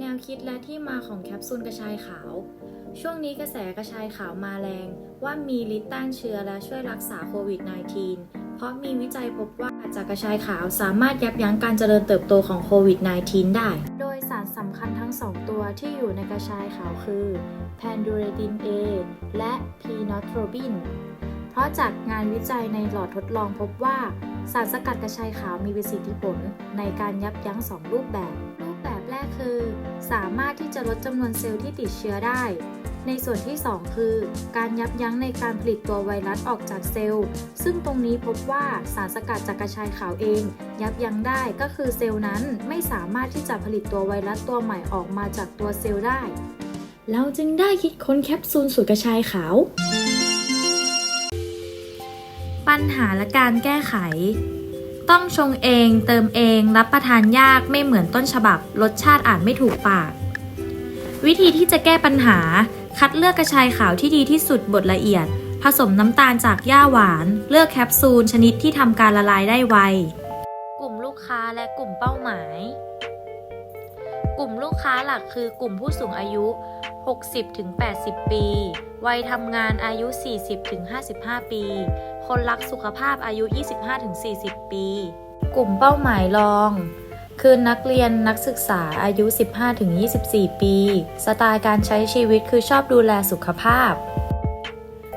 แนวคิดและที่มาของแคปซูลกระชายขาว ช่วงนี้กระแสกระชายขาวมาแรง ว่ามีฤทธิ์ต้านเชื้อและช่วยรักษาโควิด -19 เพราะมีวิจัยพบว่าจากกระชายขาวสามารถยับยั้งการเจริญเติบโตของโควิด -19 ได้ โดยสารสำคัญทั้ง 2 ตัวที่อยู่ในกระชายขาวคือ p a n d u r e t i n A และ p n o t r o b i n เพราะจากงานวิจัยในหลอดทดลองพบว่าสารสกัดกระชายขาวมีประสิทธิผลในการยับยั้ง 2 รูปแบบ แรกคือ สามารถที่จะลดจำนวนเซลล์ที่ติดเชื้อได้ ในส่วนที่ 2 คือ การยับยั้งในการผลิตตัวไวรัสออกจากเซลล์ ซึ่งตรงนี้พบว่าสารสกัดจากกระชายขาวเอง ยับยั้งได้ก็คือเซลล์นั้นไม่สามารถที่จะผลิตตัวไวรัสตัวใหม่ออกมาจากตัวเซลล์ได้ เราจึงได้คิดค้นแคปซูลสูตรกระชายขาว ปัญหาและการแก้ไข ต้องชงเองเติมเองรับประทานยากไม่เหมือนต้นฉบับ รสชาติอ่านไม่ถูกปาก วิธีที่จะแก้ปัญหา คัดเลือกกระชายขาวที่ดีที่สุดบดละเอียด ผสมน้ำตาลจากหญ้าหวาน เลือกแคปซูลชนิดที่ทำการละลายได้ไว กลุ่มลูกค้าและกลุ่มเป้าหมาย กลุ่มลูกค้าหลักคือกลุ่มผู้สูงอายุ 60-80 ปี วัยทำงานอายุ 40-55 ปี คนรักสุขภาพอายุ 25-40 ปี กลุ่มเป้าหมายรอง คือนักเรียนนักศึกษาอายุ 15-24 ปี สไตล์การใช้ชีวิตคือชอบดูแลสุขภาพ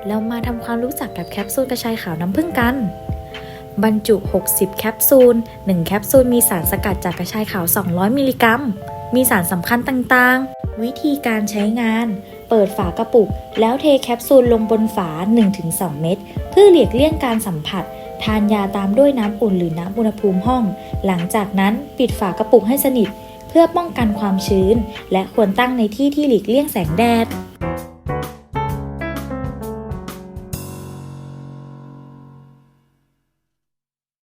แล้วมาทำความรู้จักกับแคปซูลกระชายขาวน้ำผึ้งกันบรรจุ 60 แคปซูล 1 แคปซูลมีสารสกัดจากกระชายขาว 200 มิลลิกรัม มีสารสำคัญต่างๆ วิธีการใช้งาน เปิดฝากระปุก แล้วเทแคปซูลลงบนฝา 1-2 เม็ดเพื่อหลีกเลี่ยงการสัมผัส ทานยาตามด้วยน้ำอุ่นหรือน้ำอุณหภูมิห้อง หลังจากนั้นปิดฝากระปุกให้สนิท เพื่อป้องกันความชื้น และควรตั้งในที่ที่หลีกเลี่ยงแสงแดด